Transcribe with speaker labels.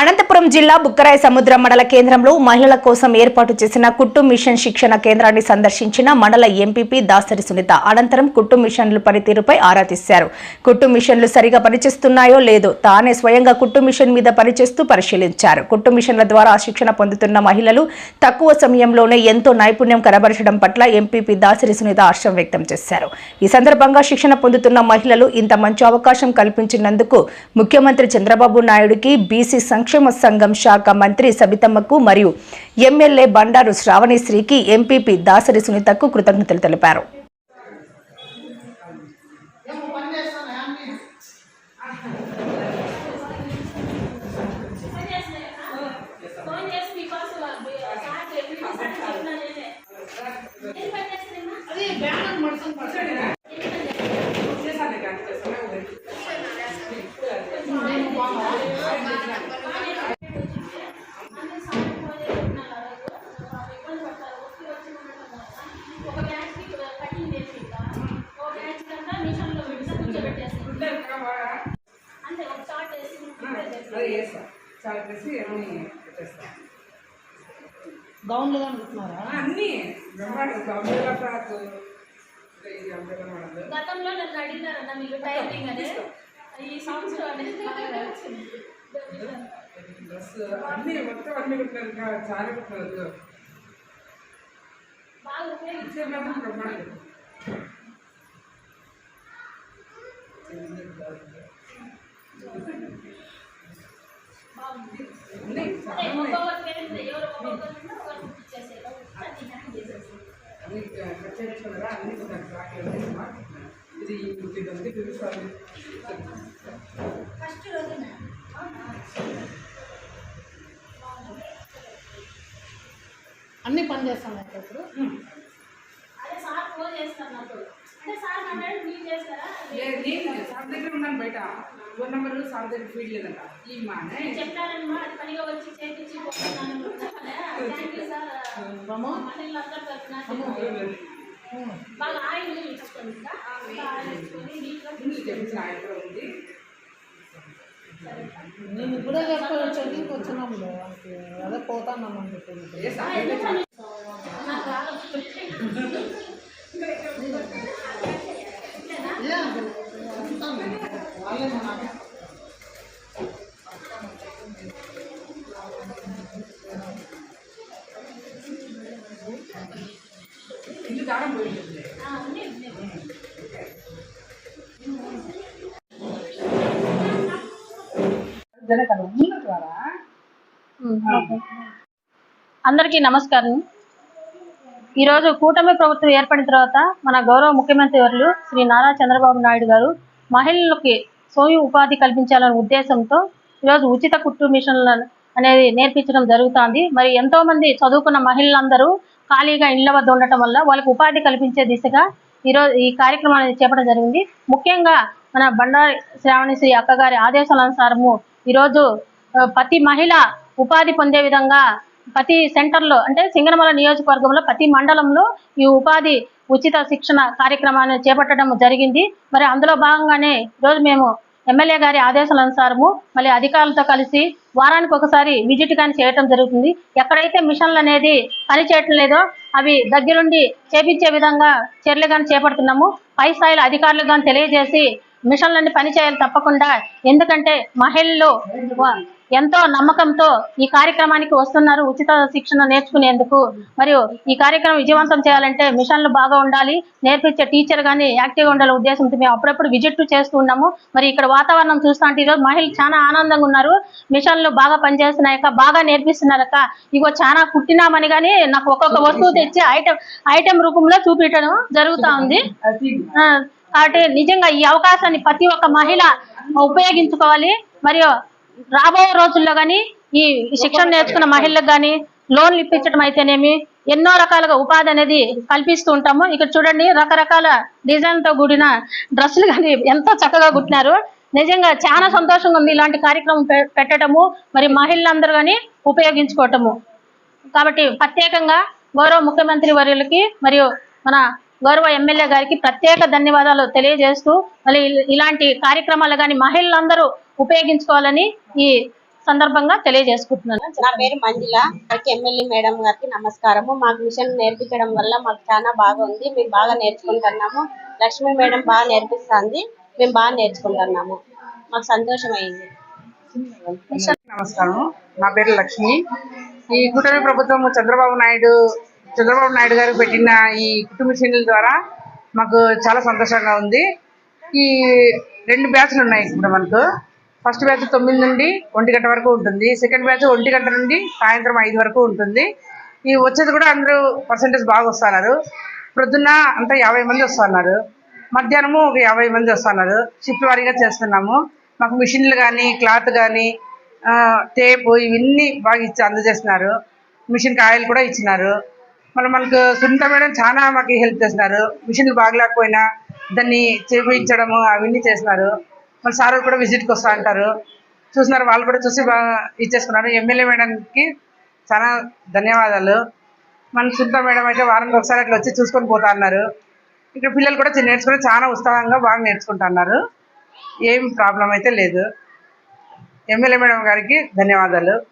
Speaker 1: అనంతపురం జిల్లా బుక్కరాయ సముద్ర మండల కేంద్రంలో మహిళల కోసం ఏర్పాటు చేసిన కుట్టు మిషన్ శిక్షణ కేంద్రాన్ని సందర్శించిన మండల ఎంపీపీ దాసరి సునీత అనంతరం కుట్టు మిషన్లు పనితీరుపై ఆరా తీశారు. కుట్టు మిషన్లు సరిగా పనిచేస్తున్నాయో లేదో తానే స్వయంగా కుట్టు మిషన్ మీద పనిచేస్తూ పరిశీలించారు. కుట్టు మిషన్ల ద్వారా శిక్షణ పొందుతున్న మహిళలు తక్కువ సమయంలోనే ఎంతో నైపుణ్యం కనబరచడం పట్ల ఎంపీపీ దాసరి సునీత హర్షం వ్యక్తం చేశారు. ఈ సందర్భంగా శిక్షణ పొందుతున్న మహిళలు ఇంత మంచి అవకాశం కల్పించినందుకు ముఖ్యమంత్రి చంద్రబాబు నాయుడుకి బీసీ సంక్షేమ సంఘం శాఖ మంత్రి సబితమ్మకు మరియు ఎమ్మెల్యే బండారు శ్రావణిశ్రీకి ఎంపీపీ దాసరి సునీతకు కృతజ్ఞతలు తెలిపారు.
Speaker 2: ఫోన్ చేసి చాట్ వేసి
Speaker 3: చాలా అన్ని పెట్టేస్తా
Speaker 4: గౌన్లు అనుకుంటున్నారా
Speaker 3: అన్ని ఫ్రాక్
Speaker 2: గతంలో నన్ను అడిగినారన్న మీరు టైమింగ్ అని ఈ సంవత్సరం అనేది
Speaker 3: డ్రెస్ అన్ని మొత్తం అన్ని కుట్టినారు చాలా కుట్టినారు
Speaker 2: బాగా ఉపయోగించారు
Speaker 3: ఇచ్చే మాత్రం బ్రహ్మాండం
Speaker 2: బాగుంది
Speaker 3: అన్ని
Speaker 2: అదే
Speaker 3: చాలా ఉన్నాయి.
Speaker 2: ఒక్కొక్కరు పేరు ఎవరు ఒక్కొక్కరు ఒకరు ఇచ్చేసేది అన్ని హ్యాండ్ చేసేసి
Speaker 3: అన్ని కట్ చేసుకున్నారా అన్ని కుట్టారు ఫ్రాక్ ఇది
Speaker 2: ఫస్ట్
Speaker 4: అన్ని పని చేస్తాను ఇప్పుడు
Speaker 2: అదే సార్ ఫోన్ చేస్తాను అప్పుడు అంటే సార్
Speaker 3: దగ్గర ఉన్నాను బయట. ఫోన్ నెంబర్ సార్ దగ్గర ఫీడ్ లేదంట. ఈ మా
Speaker 2: నేను చెప్పానమ్మా అది పనిగా వచ్చి చేపించి బాగా ఆయిల్ ఆయిల్
Speaker 3: ఉంది
Speaker 4: నేను ఇప్పుడే చెప్పి చదివికి వచ్చినాము అదే పోతానని చెప్పింది
Speaker 3: ఇల్లు దారం పోయింది
Speaker 5: అందరికీ నమస్కారం. ఈరోజు కూటమి ప్రభుత్వం ఏర్పడిన తర్వాత మన గౌరవ ముఖ్యమంత్రి వర్యులు శ్రీ నారా చంద్రబాబు నాయుడు గారు మహిళలకి స్వయం ఉపాధి కల్పించాలనే ఉద్దేశంతో ఈరోజు ఉచిత కుట్టు మిషన్ల అనేది నేర్పించడం జరుగుతోంది. మరి ఎంతో మంది చదువుకున్న మహిళలందరూ ఖాళీగా ఇళ్ళ వద్ద ఉండటం వల్ల వాళ్ళకి ఉపాధి కల్పించే దిశగా ఈరోజు ఈ కార్యక్రమాన్ని చేపట్టడం జరిగింది. ముఖ్యంగా మన బండారి శ్రావణి శ్రీ అక్కగారి ఆదేశానుసారము ఈరోజు ప్రతి మహిళ ఉపాధి పొందే విధంగా ప్రతి సెంటర్లో అంటే సింగనమల నియోజకవర్గంలో ప్రతి మండలంలో ఈ ఉపాధి ఉచిత శిక్షణ కార్యక్రమాన్ని చేపట్టడం జరిగింది. మరి అందులో భాగంగానే ఈరోజు మేము ఎమ్మెల్యే గారి ఆదేశాల అనుసారము మళ్ళీ అధికారులతో కలిసి వారానికి ఒకసారి విజిట్ కానీ చేయటం జరుగుతుంది. ఎక్కడైతే మిషన్లు అనేది పనిచేయటం లేదో అవి దగ్గరుండి చేపించే విధంగా చర్యలు కానీ చేపడుతున్నాము. పై స్థాయిలో అధికారులకు కానీ తెలియజేసి మిషన్లన్నీ పని చేయాలి తప్పకుండా. ఎందుకంటే మహిళలు ఎంతో నమ్మకంతో ఈ కార్యక్రమానికి వస్తున్నారు. ఉచిత శిక్షణ నేర్చుకునేందుకు. మరియు ఈ కార్యక్రమం విజయవంతం చేయాలంటే మిషన్లు బాగా ఉండాలి. నేర్పించే టీచర్ కానీ యాక్టివ్గా ఉండాలి ఉద్దేశంతో మేము అప్పుడప్పుడు విజిట్ చేస్తూ ఉన్నాము. మరి ఇక్కడ వాతావరణం చూస్తా అంటే ఈరోజు మహిళలు చాలా ఆనందంగా ఉన్నారు. మిషన్లు బాగా పనిచేస్తున్నాయక బాగా నేర్పిస్తున్నారక ఇగో చాలా కుట్టినామని కానీ నాకు ఒక్కొక్క వస్తువు తెచ్చి ఐటమ్ ఐటమ్ రూపంలో చూపించడం జరుగుతా ఉంది. ఆ, కాబట్టి నిజంగా ఈ అవకాశాన్ని ప్రతి ఒక్క మహిళ ఉపయోగించుకోవాలి. మరియు రాబోయే రోజుల్లో కానీ ఈ శిక్షణ నేర్చుకున్న మహిళలకు కానీ లోన్లు ఇప్పించడం అయితేనేమి ఎన్నో రకాలుగా ఉపాధి అనేది కల్పిస్తూ ఉంటాము. ఇక్కడ చూడండి రకరకాల డిజైన్తో కూడిన డ్రెస్సులు కానీ ఎంతో చక్కగా కుట్టినారు. నిజంగా చాలా సంతోషంగా ఉంది ఇలాంటి కార్యక్రమం పె- పెట్టడము మరి మహిళలందరూ కానీ ఉపయోగించుకోవటము. కాబట్టి ప్రత్యేకంగా గౌరవ ముఖ్యమంత్రి వర్యులకి మరియు మన గౌరవ ఎమ్మెల్యే గారికి ప్రత్యేక ధన్యవాదాలు తెలియజేస్తూ మళ్ళీ ఇలాంటి కార్యక్రమాలు కానీ మహిళలందరూ ఉపయోగించుకోవాలని ఈ సందర్భంగా తెలియజేసుకుంటున్నాను.
Speaker 6: నా పేరు మంజుల. ఎమ్మెల్యే మేడం గారికి నమస్కారము. మాకు మిషన్ నేర్పించడం వల్ల మాకు చాలా బాగా ఉంది మేము బాగా నేర్చుకుంటున్నాము. లక్ష్మీ మేడం బాగా నేర్పిస్తుంది. మేము బాగా నేర్చుకుంటున్నాము. మాకు సంతోషమైంది.
Speaker 3: నమస్కారం నా పేరు లక్ష్మి. ఈ కూటమి ప్రభుత్వం చంద్రబాబు నాయుడు చంద్రబాబు నాయుడు గారు పెట్టిన ఈ కుటుంబ మిషన్ల ద్వారా మాకు చాలా సంతోషంగా ఉంది. ఈ రెండు బ్యాచ్లు ఉన్నాయి ఇప్పుడు మనకు. ఫస్ట్ బ్యాచ్ తొమ్మిది నుండి ఒంటి గంట వరకు ఉంటుంది. సెకండ్ బ్యాచ్ ఒంటి గంట నుండి సాయంత్రం ఐదు వరకు ఉంటుంది. ఈ వచ్చేది కూడా అందరూ పర్సంటేజ్ బాగా వస్తున్నారు. ప్రొద్దున్న అంతా యాభై మంది వస్తున్నారు. మధ్యాహ్నము ఒక యాభై మంది వస్తున్నారు. షిఫ్ట్ వారీగా చేస్తున్నాము. మాకు మిషన్లు కానీ క్లాత్ కానీ టేపు ఇవన్నీ బాగా ఇచ్చి అందజేస్తున్నారు. మిషన్ కాయలు కూడా ఇచ్చినారు. మళ్ళీ మనకు సునీత మేడం చాలా మాకు హెల్ప్ చేస్తున్నారు. మిషన్లు బాగలేకపోయినా దాన్ని చేపించడము అవన్నీ చేస్తున్నారు. మళ్ళీ సార్ కూడా విజిట్కి వస్తూ అంటారు. చూస్తున్నారు వాళ్ళు కూడా చూసి బాగా ఇచ్చేసుకున్నారు. ఎమ్మెల్యే మేడంకి చాలా ధన్యవాదాలు. మన సుంత మేడం అయితే వారానికి ఒకసారి అట్లా వచ్చి చూసుకొని పోతా అన్నారు. ఇక్కడ పిల్లలు కూడా నేర్చుకుని చాలా ఉత్సాహంగా బాగా నేర్చుకుంటున్నారు ఏం ప్రాబ్లం అయితే లేదు. ఎమ్మెల్యే మేడం గారికి ధన్యవాదాలు.